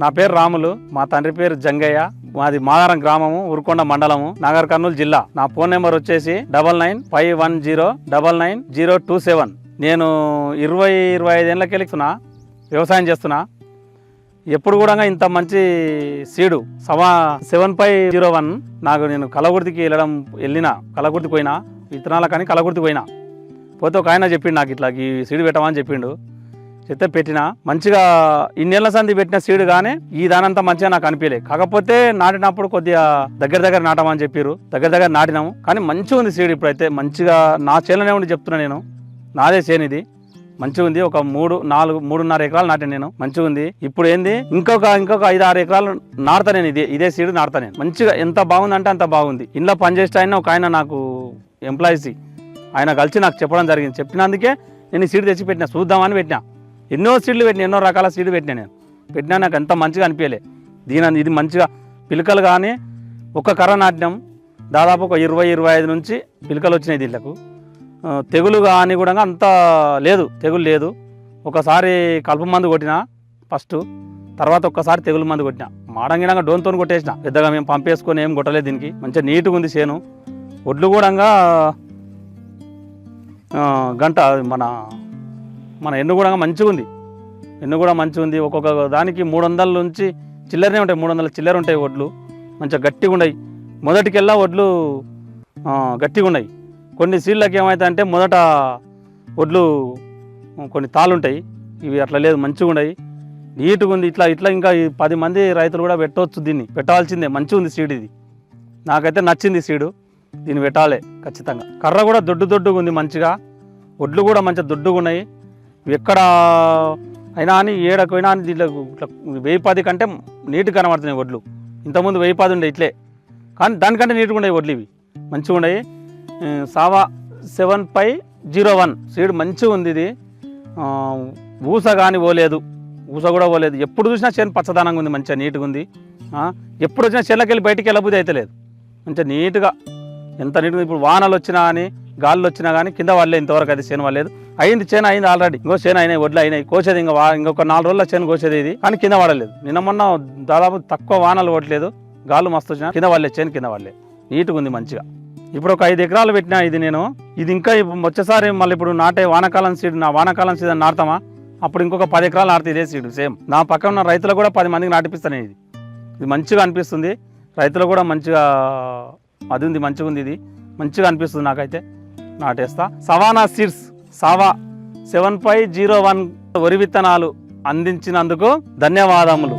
నా పేరు రాములు మా తండ్రి పేరు జంగయ్య మాది మాదారం గ్రామము ఉరుకొండ మండలము నాగర్ కర్నూలు జిల్లా. నా ఫోన్ నెంబర్ వచ్చేసి double nine five one zero double nine zero two seven. నేను ఇరవై ఇరవై ఐదేళ్ళకి వెళ్తున్నా వ్యవసాయం చేస్తున్నా. ఎప్పుడు కూడా ఇంత మంచి సీడు సవా సెవెన్ ఫైవ్ జీరో వన్. నాకు నేను కలగుర్తికి వెళ్ళడం వెళ్ళిన కలగుర్తికి పోయినా విత్తనాల కానీ కలగుర్తికి పోయినా. పోతే ఒక ఆయన చెప్పిండు నాకు ఇట్లా ఈ సీడు పెట్టమని చెప్పిండు. చెత్త పెట్టిన మంచిగా ఇన్నేళ్ళ సంది పెట్టిన సీడ్ కానీ ఈ దానంతా మంచిగా నాకు అనిపించలేదు కాకపోతే నాటినప్పుడు కొద్దిగా దగ్గర దగ్గర నాటమని చెప్పారు దగ్గర దగ్గర నాటినాము. కానీ మంచిగా ఉంది సీడ్ ఇప్పుడైతే. మంచిగా నా చేనులోనే ఉండి చెప్తున్నా నేను. నాదే చేను ఇది. మంచిగా ఉంది. ఒక మూడు నాలుగు మూడున్నర ఎకరాలు నాటాను నేను. మంచిగా ఉంది. ఇప్పుడు ఏంది? ఇంకొక ఇంకొక ఐదు ఆరు ఎకరాలు నాడతా నేను ఇదే ఇదే సీడ్ నాడతా నేను. మంచిగా ఎంత బాగుందంటే అంత బాగుంది. ఇంట్లో పనిచేసే ఆయన ఒక ఆయన నాకు ఎంప్లాయీస్ ఆయన కలిసి నాకు చెప్పడం జరిగింది. చెప్పినందుకే నేను ఈ సీడ్ తెచ్చి పెట్టిన. చూద్దామని పెట్టినా. ఎన్నో సీడ్లు పెట్టినా ఎన్నో రకాల సీడ్లు పెట్టినా నేను. పెట్టినా నాకు ఎంత మంచిగా అనిపించలే దీని ఇది మంచిగా పిలకలు కానీ ఒక కర్ర నాటినాం. దాదాపు ఒక ఇరవై ఇరవై ఐదు నుంచి పిలకలు వచ్చినాయి దీళ్ళకు తెగులు కానీ కూడా అంత లేదు. తెగులు లేదు. ఒకసారి కలుపు మందు కొట్టిన ఫస్ట్ తర్వాత ఒక్కసారి తెగులు మందు కొట్టిన. మాడంగిడంగా డోన్తో కొట్టేసిన. పెద్దగా మేము పంపేసుకొని ఏం కొట్టలేదు దీనికి. మంచిగా నీట్గా ఉంది చేను. ఒడ్లు కూడా గంట మన మన ఎన్ను కూడా మంచిగా ఉంది ఎన్ను కూడా మంచిగా ఉంది ఒక్కొక్క దానికి మూడు వందల నుంచి చిల్లరనే ఉంటాయి. మూడు వందల చిల్లర ఉంటాయి వడ్లు. మంచిగా గట్టిగా ఉన్నాయి మొదటికెల్లా వడ్లు గట్టిగా ఉన్నాయి కొన్ని సీళ్ళకి ఏమవుతాయి అంటే మొదట వడ్లు కొన్ని తాళ్ళుంటాయి ఇవి అట్లా లేదు మంచిగా ఉన్నాయి నీట్గా ఉంది ఇట్లా ఇట్లా ఇంకా ఈ పది మంది రైతులు కూడా పెట్టవచ్చు దీన్ని. పెట్టాల్సిందే. మంచిగా ఉంది సీడ్ ఇది. నాకైతే నచ్చింది సీడు. దీన్ని పెట్టాలి ఖచ్చితంగా. కర్ర కూడా దొడ్డు దొడ్డుగా ఉంది మంచిగా. వడ్లు కూడా మంచిగా దొడ్డుగా ఉన్నాయి ఎక్కడ అయినా అని ఏడకపోయినా అయినా అని దీంట్లో ఇట్లా వెయ్యి పది కంటే నీట్గా కనబడుతున్నాయి వడ్లు. ఇంతకుముందు వెయ్యి పది ఉండే ఇట్లే. కానీ దానికంటే నీట్గా ఉన్నాయి వడ్లు ఇవి. మంచిగా ఉండేవి సావా seven five zero one. Seed మంచిగా ఉంది ఇది. ఊస కానీ పోలేదు. ఊస కూడా పోలేదు. ఎప్పుడు చూసినా చేను పచ్చదనంగా ఉంది మంచిగా నీట్గా ఉంది. ఎప్పుడు వచ్చినా చేనులోకి వెళ్ళి బయటికి వెళ్ళబుద్ధి అయితే లేదు. మంచిగా నీట్గా ఎంత నీట్గా ఇప్పుడు వానలు వచ్చినా కానీ గాల్లో వచ్చినా కానీ కింద వాళ్ళే ఇంతవరకు అది చేను వాళ్ళలేదు అయింది చేను అయింది ఆల్రెడీ ఇంకో చేను అయినాయి వడ్లు అయినాయి కోసేది ఇంకా ఇంకొక నాలుగు రోజుల చేను కోసేది ఇది. కానీ కింద పడలేదు నిన్న మొన్న దాదాపు తక్కువ వానలు పడలేదు. గాలు మస్తు వచ్చినా కింద వాళ్ళే చేను కింద వాళ్ళే. నీట్గా ఉంది మంచిగా. ఇప్పుడు ఒక ఐదు ఎకరాలు పెట్టినా ఇది నేను. ఇది ఇంకా ఇప్పుడు వచ్చేసారి మళ్ళీ ఇప్పుడు నాటే వానాకాలం సీడ్ నా వానాకాలం సీడ్ నాటుతామా? అప్పుడు ఇంకొక పది ఎకరాలు నాటితే ఇదే సీడ్ సేమ్. నా పక్కన ఉన్న రైతులకు కూడా పది మందికి నాటిపిస్తాను ఇది. ఇది మంచిగా అనిపిస్తుంది. రైతులు కూడా మంచిగా అది ఉంది మంచిగా ఉంది ఇది. మంచిగా అనిపిస్తుంది నాకైతే. నాటేస్తా. సవానా సీడ్స్ సావా సెవెన్ ఫైవ్ జీరో వన్ వరి విత్తనాలు అందించినందుకు ధన్యవాదములు.